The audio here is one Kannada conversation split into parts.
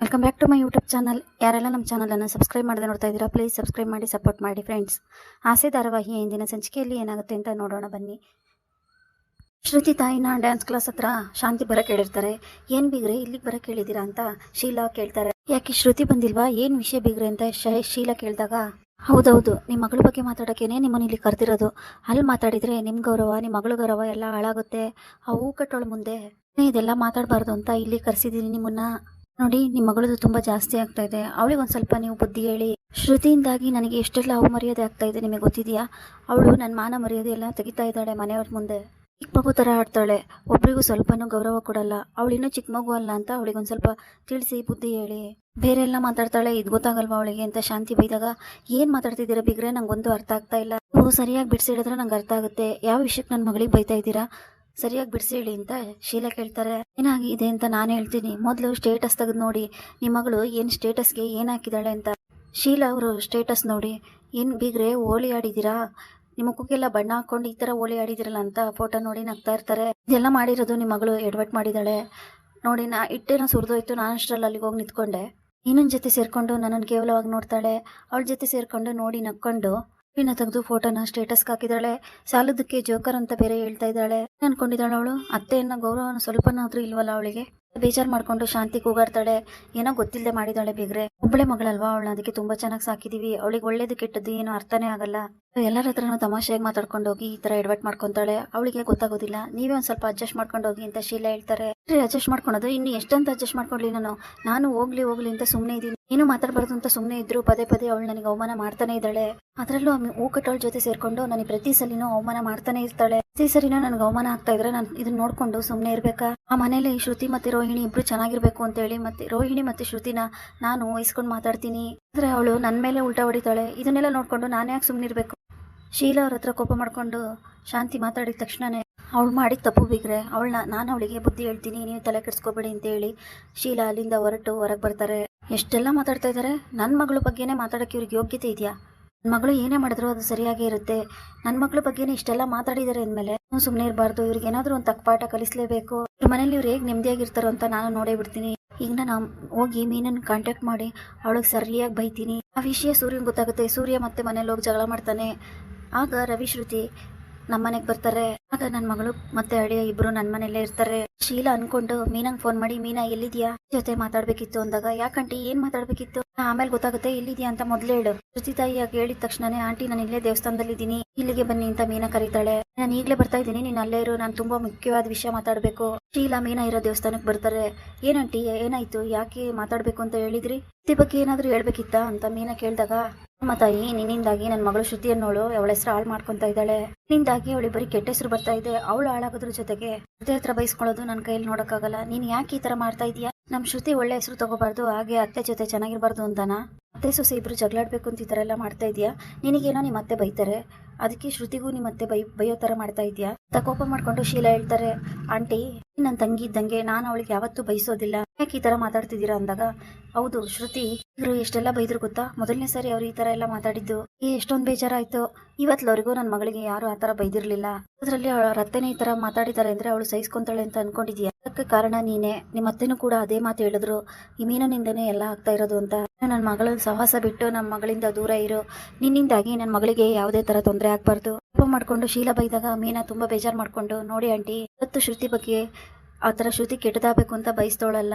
Welcome back to my YouTube channel ಯಾರೆಲ್ಲ ನಮ್ಮ ಚಾನಲನ್ನು ಸಬ್ಸ್ಕ್ರೈಬ್ ಮಾಡದೆ ನೋಡ್ತಾ ಇದ್ದೀರಾ ಪ್ಲೀಸ್ ಸಬ್ಸ್ಕ್ರೈಬ್ ಮಾಡಿ ಸಪೋರ್ಟ್ ಮಾಡಿ ಫ್ರೆಂಡ್ಸ್ ಆಸೆ ಧಾರಾವಾಹಿಯ ಇಂದಿನ ಸಂಚಿಕೆಯಲ್ಲಿ ಏನಾಗುತ್ತೆ ಅಂತ ನೋಡೋಣ ಬನ್ನಿ. ಶ್ರುತಿ ತಾಯಿನ ಡ್ಯಾನ್ಸ್ ಕ್ಲಾಸ್ ಹತ್ರ ಶಾಂತಿ ಬರಕ್ಕೆ ಹೇಳಿರ್ತಾರೆ. ಏನು ಬೀಗ್ರೆ, ಇಲ್ಲಿಗೆ ಬರಕ್ಕೆ ಹೇಳಿದ್ದೀರಾ ಅಂತ ಶೀಲಾ ಕೇಳ್ತಾರೆ. ಯಾಕೆ ಶ್ರುತಿ ಬಂದಿಲ್ವಾ? ಏನು ವಿಷಯ ಬೀಗ್ರೆ ಅಂತ ಶೀಲಾ ಕೇಳಿದಾಗ, ಹೌದೌದು ನಿಮ್ಮ ಮಗಳ ಬಗ್ಗೆ ಮಾತಾಡೋಕ್ಕೇನೆ ನಿಮ್ಮನ್ನು ಇಲ್ಲಿ ಕರೆದಿರೋದು. ಅಲ್ಲಿ ಮಾತಾಡಿದ್ರೆ ನಿಮ್ಮ ಗೌರವ ನಿಮ್ಮ ಮಗಳ ಗೌರವ ಎಲ್ಲ ಹಾಳಾಗುತ್ತೆ. ಆ ಹೂ ಕಟ್ಟೋಳ ಮುಂದೆ ಇದೆಲ್ಲ ಮಾತಾಡಬಾರ್ದು ಅಂತ ಇಲ್ಲಿ ಕರೆಸಿದ್ದೀನಿ ನಿಮ್ಮನ್ನ. ನೋಡಿ ನಿಮ್ಮ ಮಗಳದು ತುಂಬಾ ಜಾಸ್ತಿ ಆಗ್ತಾ ಇದೆ. ಅವಳಿಗೆ ಒಂದು ಸ್ವಲ್ಪ ನೀವು ಬುದ್ಧಿ ಹೇಳಿ. ಶ್ರುತಿಯಿಂದಾಗಿ ನನಗೆ ಎಷ್ಟೆಲ್ಲ ಅವಮರ್ಯಾದೆ ಆಗ್ತಾ ಇದೆ ನಿಮಗೆ ಗೊತ್ತಿದೆಯಾ? ಅವಳು ನನ್ನ ಮಾನ ಮರ್ಯಾದೆ ಎಲ್ಲ ತೆಗಿತಾ ಇದ್ದಾಳೆ ಮನೆಯವ್ರ ಮುಂದೆ. ಚಿಕ್ಕ ಮಗು ಥರ ಆಡ್ತಾಳೆ. ಒಬ್ರಿಗೂ ಸ್ವಲ್ಪನೂ ಗೌರವ ಕೊಡಲ್ಲ. ಅವಳು ಇನ್ನೂ ಚಿಕ್ಕ ಮಗು ಅಲ್ಲ ಅಂತ ಅವಳಿಗೆ ಒಂದು ಸ್ವಲ್ಪ ತಿಳಿಸಿ, ಬುದ್ಧಿ ಹೇಳಿ. ಬೇರೆ ಎಲ್ಲ ಮಾತಾಡ್ತಾಳೆ, ಇದು ಗೊತ್ತಾಗಲ್ವಾ ಅವಳಿಗೆ ಅಂತ ಶಾಂತಿ ಬೈದಾಗ, ಏನು ಮಾತಾಡ್ತಿದ್ದೀರಾ ಬಿಗ್ರೆ? ನಂಗೊಂದು ಅರ್ಥ ಆಗ್ತಾ ಇಲ್ಲ. ನೀವು ಸರಿಯಾಗಿ ಬಿಡಿಸಿಡಿದ್ರೆ ನಂಗೆ ಅರ್ಥ ಆಗುತ್ತೆ. ಯಾವ ವಿಷಯಕ್ಕೆ ನನ್ನ ಮಗಳಿಗೆ ಬೈತಾ ಇದ್ದೀರಾ? ಸರಿಯಾಗಿ ಬಿಡಿಸಿ ಹೇಳಿ ಅಂತ ಶೀಲಾ ಕೇಳ್ತಾರೆ. ಏನಾಗಿದೆ ಅಂತ ನಾನು ಹೇಳ್ತೀನಿ. ಮೊದಲು ಸ್ಟೇಟಸ್ ತೆಗೆದು ನೋಡಿ. ನಿಮ್ಮ ಮಗಳು ಏನು ಸ್ಟೇಟಸ್ಗೆ ಏನು ಹಾಕಿದಾಳೆ ಅಂತ. ಶೀಲಾ ಅವರು ಸ್ಟೇಟಸ್ ನೋಡಿ. ಏನು ಬೀಗ್ರೆ ಹೋಳಿ ಆಡಿದ್ದೀರಾ ನಿಮ್ಮ ಮುಖಕ್ಕೆಲ್ಲ ಬಣ್ಣ ಹಾಕೊಂಡು ಈ ಥರ ಹೋಳಿ ಆಡಿದಿರಲ್ಲ ಅಂತ ಫೋಟೋ ನೋಡಿ ನಗ್ತಾ ಇರ್ತಾರೆ. ಇದೆಲ್ಲ ಮಾಡಿರೋದು ನಿಮ್ಮ ಮಗಳು ಎಡ್ವರ್ಟ್ ಮಾಡಿದ್ದಾಳೆ ನೋಡಿ, ನಾ ಇಟ್ಟೇನೋ ಸುರಿದೋಯ್ತು. ನಾನು ಅಷ್ಟರಲ್ಲಿ ಅಲ್ಲಿಗೆ ಹೋಗಿ ನಿಂತ್ಕೊಂಡೆ. ಇನ್ನೊಂದು ಜೊತೆ ಸೇರಿಕೊಂಡು ನನ್ನನ್ನು ಕೇವಲವಾಗಿ ನೋಡ್ತಾಳೆ. ಅವಳ ಜೊತೆ ಸೇರಿಕೊಂಡು ನೋಡಿ ನಕ್ಕೊಂಡು. ಇನ್ನ ತೆಗೆದು ಫೋಟೋನ ಸ್ಟೇಟಸ್ ಹಾಕಿದಾಳೆ ಸಾಲದಕ್ಕೆ ಜೋಕರ್ ಅಂತ ಬೇರೆ ಹೇಳ್ತಾ ಇದ್ದಾಳೆ. ಅನ್ಕೊಂಡಿದ್ದಾಳೆ ಅವಳು? ಅತ್ತೆಯನ್ನ ಗೌರವ ಸ್ವಲ್ಪನಾದ್ರೂ ಇಲ್ವಲ್ಲ ಅವಳಿಗೆ? ಬೇಜಾರ್ ಮಾಡ್ಕೊಂಡು ಶಾಂತಿ ಕೂಗಾಡ್ತಾಳೆ. ಏನೋ ಗೊತ್ತಿಲ್ಲದೆ ಮಾಡಿದಾಳೆ ಬಿಗ್ರೆ. ಒಬ್ಬಳೆ ಮಗಳಲ್ವಾ ಅವಳನ್ನ? ಅದಕ್ಕೆ ತುಂಬಾ ಚೆನ್ನಾಗಿ ಸಾಕಿದೀವಿ. ಅವಳಿಗೆ ಒಳ್ಳೇದು ಕೆಟ್ಟದ್ದು ಏನೋ ಅರ್ಥನೇ ಆಗಲ್ಲ. ಎಲ್ಲರ ಹತ್ರನು ತಮಾಷೆಯಾಗಿ ಮಾತಾಡ್ಕೊಂಡು ಹೋಗಿ ಈ ತರ ಎಡ್ವರ್ಟ್ ಮಾಡ್ಕೊಂತಾಳೆ. ಅವಳಿಗೆ ಗೊತ್ತಾಗೋದಿಲ್ಲ. ನೀವೇ ಒಂದ್ ಸ್ವಲ್ಪ ಅಡ್ಜಸ್ಟ್ ಮಾಡ್ಕೊಂಡು ಹೋಗಿ ಅಂತ ಶೀಲಾ ಹೇಳ್ತಾರೆ. ಅಡ್ಜಸ್ಟ್ ಮಾಡ್ಕೊಳೋದು? ಇನ್ನು ಎಷ್ಟಂತ ಅಡ್ಜಸ್ಟ್ ಮಾಡ್ಕೊಳ್ಳಿ ನಾನು? ನಾನು ಹೋಗ್ಲಿ ಹೋಗ್ಲಿ ಅಂತ ಸುಮ್ಮನೆ ಇದ್ದೀನಿ ಏನು ಮಾತಾಡಬಾರ್ದು ಅಂತ ಸುಮ್ಮನೆ ಇದ್ರು ಪದೇ ಪದೇ ಅವಳು ನನಗೆ ಅವಮಾನ ಮಾಡ್ತಾನೆ ಇದ್ದಾಳೆ. ಅದರಲ್ಲೂ ಹೂ ಕಟ್ಟೋಳ ಜೊತೆ ಸೇರ್ಕೊಂಡು ನನಗೆ ಪ್ರತಿ ಸಲಿನೂ ಅವಮಾನ ಮಾಡ್ತಾನೆ ಇರ್ತಾಳೆ. ಪ್ರತಿ ಸಲಿನೂ ನನಗೆ ಅವಮಾನ ಆಗ್ತಾ ಇದ್ರೆ ನಾನು ಇದನ್ನ ನೋಡ್ಕೊಂಡು ಸುಮ್ಮನೆ ಇರ್ಬೇಕಾ? ಆ ಮನೇಲಿ ಶ್ರುತಿ ಮತ್ತೆ ರೋಹಿಣಿ ಇಬ್ಬರು ಚೆನ್ನಾಗಿರಬೇಕು ಅಂತ ಹೇಳಿ ಮತ್ತೆ ರೋಹಿಣಿ ಮತ್ತೆ ಶ್ರುತಿನ ನಾನು ವಹಿಸ್ಕೊಂಡು ಮಾತಾಡ್ತೀನಿ. ಅಂದ್ರೆ ಅವಳು ನನ್ನ ಮೇಲೆ ಉಲ್ಟಾ ಹೊಡಿತಾಳೆ. ಇದನ್ನೆಲ್ಲ ನೋಡ್ಕೊಂಡು ನಾನು ಯಾಕೆ ಸುಮ್ಮನಿರಬೇಕು ಶೀಲಾ ಅವ್ರ ಹತ್ರ ಕೋಪ ಮಾಡ್ಕೊಂಡು ಶಾಂತಿ ಮಾತಾಡಿದ ತಕ್ಷಣನೇ ಅವಳು ಮಾಡಿದ ತಪ್ಪು ಬಿಗ್ರೆ. ಅವಳನ್ನ ನಾನು ಅವಳಿಗೆ ಬುದ್ಧಿ ಹೇಳ್ತೀನಿ, ನೀವು ತಲೆ ಕೆಡಿಸ್ಕೋಬೇಡಿ ಅಂತ ಹೇಳಿ ಶೀಲಾ ಅಲ್ಲಿಂದ ಹೊರಟು ಹೊರಗೆ ಬರ್ತಾರೆ. ಎಷ್ಟೆಲ್ಲ ಮಾತಾಡ್ತಾ ಇದ್ದಾರೆ ನನ್ನ ಮಗಳ ಬಗ್ಗೆನೇ ಮಾತಾಡೋಕ್ಕೆ ಇವ್ರಿಗೆ ಯೋಗ್ಯತೆ ಇದೆಯಾ? ನನ್ನ ಮಗಳು ಏನೇ ಮಾಡಿದ್ರು ಅದು ಸರಿಯಾಗೇ ಇರುತ್ತೆ. ನನ್ನ ಮಗಳ ಬಗ್ಗೆನೇ ಇಷ್ಟೆಲ್ಲ ಮಾತಾಡಿದಾರೆ ಅಂದಮೇಲೆ ಸುಮ್ಮನೆ ಇರಬಾರ್ದು. ಇವ್ರಿಗೆ ಏನಾದರೂ ಒಂದು ತಕ್ಕಪಾಠ ಕಲಿಸಲೇಬೇಕು ಕಲಿಸ್ಲೇಬೇಕು. ಇವ್ರ ಮನೇಲಿ ಇವ್ರು ಹೇಗೆ ನೆಮ್ಮದಿಯಾಗಿರ್ತಾರೋ ಅಂತ ನಾನು ನೋಡೇ ಬಿಡ್ತೀನಿ. ಈಗ ನಾನು ಹೋಗಿ ಮೀನನ್ನು ಕಾಂಟ್ಯಾಕ್ಟ್ ಮಾಡಿ, ಅವಳಿಗೆ ಸರಿಯಾಗಿ ಬೈತೀನಿ. ಆ ವಿಷಯ ಸೂರ್ಯನ್ ಗೊತ್ತಾಗುತ್ತೆ. ಸೂರ್ಯ ಮತ್ತೆ ಮನೇಲಿ ಹೋಗಿ ಜಗಳ ಮಾಡ್ತಾನೆ. ಆಗ ರವಿ, ಶ್ರುತಿ ನಮ್ಮ ಮನೆಗೆ ಬರ್ತಾರೆ. ಆಗ ನನ್ನ ಮಗಳು ಮತ್ತೆ ಅಳಿಯ ಇಬ್ರು ನನ್ನ ಮನೆಯಲ್ಲೇ ಇರ್ತಾರೆ. ಶೀಲಾ ಅನ್ಕೊಂಡು, ಮೀನಂಗೆ ಫೋನ್ ಮಾಡಿ, ಮೀನಾ ಎಲ್ಲಿದ್ಯಾ? ಜೊತೆ ಮಾತಾಡ್ಬೇಕಿತ್ತು ಅಂದಾಗ, ಯಾಕಂಟಿ, ಏನ್ ಮಾತಾಡ್ಬೇಕಿತ್ತು? ಆಮೇಲೆ ಗೊತ್ತಾಗುತ್ತೆ, ಎಲ್ಲಿದ್ಯಾ ಅಂತ ಮೊದ್ಲೇ ಹೇಳು. ಶೃತಿ ತಾಯಿ ಆಗ ಹೇಳಿದ ತಕ್ಷಣನೇ ಆಂಟಿ ನಾನು ಇಲ್ಲೇ ದೇವಸ್ಥಾನದಲ್ಲಿ ಇದ್ದೀನಿ ಇಲ್ಲಿಗೆ ಬನ್ನಿ ಅಂತ ಮೀನಾ ಕರೀತಾಳೆ. ನಾನು ಈಗಲೇ ಬರ್ತಾ ಇದ್ದೀನಿ, ನೀನು ಅಲ್ಲೇ ಇರು, ನಾನು ತುಂಬಾ ಮುಖ್ಯವಾದ ವಿಷಯ ಮಾತಾಡ್ಬೇಕು. ಶೀಲಾ, ಮೀನಾ ಇರೋ ದೇವಸ್ಥಾನಕ್ಕೆ ಬರ್ತಾರೆ. ಏನಂಟಿ ಏನಾಯ್ತು? ಯಾಕೆ ಮಾತಾಡ್ಬೇಕು ಅಂತ ಹೇಳಿದ್ರಿ? ಶ್ರುತಿ ಬಗ್ಗೆ ಏನಾದರೂ ಹೇಳ್ಬೇಕಿತ್ತ ಅಂತ ಮೀನಾ ಕೇಳಿದಾಗ, ಅಮ್ಮ ತಾಯಿ, ನಿನ್ನಿಂದಾಗಿ ನನ್ನ ಮಗಳು ಶ್ರುತಿಯನ್ನೋಳು ಅವಳ ಹೆಸರು ಹಾಳು ಮಾಡ್ಕೊಂತ ಇದ್ದಾಳೆ. ನಿನ್ನಿಂದಾಗಿ ಅವಳಿ ಬರೀ ಕೆಟ್ಟ ಹೆಸರು ಬರ್ತಾ ಇದೆ, ಅವಳು ಹಾಳಾಗೋದ್ರ ಜೊತೆಗೆ ಶ್ರುತಿ ಹತ್ರ ಬೈಸ್ಕೊಳ್ಳೋದು ನನ್ನ ಕೈಯಲ್ಲಿ ನೋಡಕ್ಕಾಗಲ್ಲ. ನೀನ್ ಯಾಕೆ ಈ ತರ ಮಾಡ್ತಾ ಇದೀಯಾ? ನಮ್ ಶ್ರುತಿ ಒಳ್ಳೆ ಹೆಸರು ತಗೋಬಾರ್ದು, ಹಾಗೆ ಅತ್ತೆ ಜೊತೆ ಚೆನ್ನಾಗಿರ್ಬಾರ್ದು ಅಂತಾನ? ಅತ್ತೆ ಸೊಸೆ ಇಬ್ರು ಜಗಳಾಡ್ಬೇಕು ಅಂತ ಈ ಥರ ಎಲ್ಲ ಮಾಡ್ತಾ ಇದೀಯಾ? ನಿನಗೇನೋ ನಿಮ್ಮ ಅತ್ತೆ ಬೈತಾರೆ. ಅದಕ್ಕೆ ಶ್ರುತಿಗೂ ನಿಮ್ಮ ಮತ್ತೆ ಬೈ ಬೈಯೋ ತರ ಮಾಡ್ತಾ ಇದೀಯಾ? ತಕೋಪ ಕೋಪ ಮಾಡ್ಕೊಂಡು ಶೀಲಾ ಹೇಳ್ತಾರೆ, ಆಂಟಿ ನನ್ನ ತಂಗಿ ಇದ್ದಂಗೆ ನಾನು ಅವಳಿಗೆ ಯಾವತ್ತೂ ಬಯಸೋದಿಲ್ಲ ಯಾಕೆ ಈ ತರ ಮಾತಾಡ್ತಿದ್ದೀರಾ? ಅಂದಾಗ, ಹೌದು, ಶ್ರುತಿ, ಇವರು ಎಷ್ಟೆಲ್ಲ ಬೈದ್ರು ಗೊತ್ತಾ? ಮೊದಲನೇ ಸಾರಿ ಅವ್ರು ಈ ತರ ಎಲ್ಲ ಮಾತಾಡಿದ್ದು. ಏ, ಎಷ್ಟೊಂದು ಬೇಜಾರಾಯ್ತು. ಇವತ್ಲವರಿಗೂ ನನ್ನ ಮಗಳಿಗೆ ಯಾರು ಆ ತರ ಬೈದಿರ್ಲಿಲ್ಲ. ಅದರಲ್ಲಿ ಅವಳ ಅತ್ತೆನೇ ಈ ತರ ಮಾತಾಡಿದ್ದಾರೆ ಅಂದ್ರೆ ಅವಳು ಸಹಿಸ್ಕೊಂತಾಳೆ ಅಂತ ಅನ್ಕೊಂಡಿದ್ಯಾ? ಅದಕ್ಕೆ ಕಾರಣ ನೀನೆ. ನಿಮ್ಮ ಅತ್ತೆನೂ ಕೂಡ ಅದೇ ಮಾತು ಹೇಳಿದ್ರು. ಈ ಮೀನಿನಿಂದನೇ ಎಲ್ಲ ಆಗ್ತಾ ಇರೋದು ಅಂತ. ನನ್ನ ಮಗಳ ಸಹವಾಸ ಬಿಟ್ಟು ನಮ್ಮ ಮಗಳಿಂದ ದೂರ ಇರು. ನಿನ್ನಿಂದಾಗಿ ನನ್ನ ಮಗಳಿಗೆ ಯಾವುದೇ ತರ ತೊಂದರೆ ಆಗ್ಬಾರ್ದು. ಕೋಪ ಮಾಡ್ಕೊಂಡು ಶೀಲಾ ಬೈದಾಗ ಮೀನಾ ತುಂಬಾ ಬೇಜಾರ್ ಮಾಡ್ಕೊಂಡು, ನೋಡಿ ಆಂಟಿ, ಇವತ್ತು ಶ್ರುತಿ ಬಗ್ಗೆ ಆತರ ಶ್ರುತಿ ಕೆಟ್ಟದಾಗಬೇಕು ಅಂತ ಬಯಸ್ತೋಳಲ್ಲ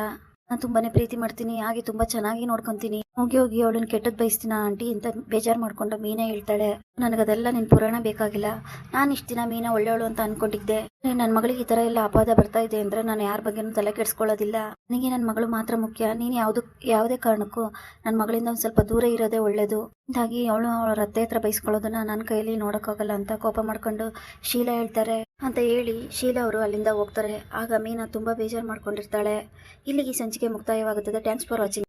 ನಾನು ತುಂಬಾನೇ ಪ್ರೀತಿ ಮಾಡ್ತೀನಿ, ಹಾಗೆ ತುಂಬಾ ಚೆನ್ನಾಗಿ ನೋಡ್ಕೊಂತೀನಿ. ಹೋಗಿ ಹೋಗಿ ಅವಳನ್ನ ಕೆಟ್ಟದ್ ಬಯಸ್ತೀನ ಆಂಟಿ ಅಂತ ಬೇಜಾರ್ ಮಾಡ್ಕೊಂಡು ಮೀನಾ ಹೇಳ್ತಾಳೆ. ನನಗದೆಲ್ಲ ನಿನ್ ಪುರಾಣ ಬೇಕಾಗಿಲ್ಲ. ನಾನು ಇಷ್ಟ ದಿನ ಮೀನಾ ಒಳ್ಳೆಯವಳು ಅಂತ ಅನ್ಕೊಂಡಿದ್ದೆ. ನನ್ನ ಮಗಳಿಗೆ ಈ ತರ ಎಲ್ಲ ಅಪಾದ ಬರ್ತಾ ಇದೆ ಅಂದ್ರೆ ನಾನು ಯಾರ ಬಗ್ಗೆನೂ ತಲೆ ಕೆಡಿಸ್ಕೊಳ್ಳೋದಿಲ್ಲ. ನನಗೆ ನನ್ನ ಮಗಳು ಮಾತ್ರ ಮುಖ್ಯ. ನೀನ್ ಯಾವ್ದು, ಯಾವುದೇ ಕಾರಣಕ್ಕೂ ನನ್ನ ಮಗಳಿಂದ ಒಂದ್ ಸ್ವಲ್ಪ ದೂರ ಇರೋದೇ ಒಳ್ಳೇದು. ಹಾಗಾಗಿ ಅವಳು ಅವಳ ಅತ್ತೆ ಹತ್ರ ಬೈಸ್ಕೊಳ್ಳೋದನ್ನ ನನ್ನ ಕೈಯಲ್ಲಿ ನೋಡೋಕ್ಕಾಗಲ್ಲ ಅಂತ ಕೋಪ ಮಾಡ್ಕೊಂಡು ಶೀಲಾ ಹೇಳ್ತಾರೆ. ಅಂತ ಹೇಳಿ ಶೀಲಾ ಅವರು ಅಲ್ಲಿಂದ ಹೋಗ್ತಾರೆ. ಆಗ ಮೀನಾ ತುಂಬಾ ಬೇಜಾರು ಮಾಡ್ಕೊಂಡಿರ್ತಾಳೆ. ಇಲ್ಲಿಗೆ ಸಂಚಿಕೆ ಮುಕ್ತಾಯವಾಗುತ್ತದೆ. Thanks for watching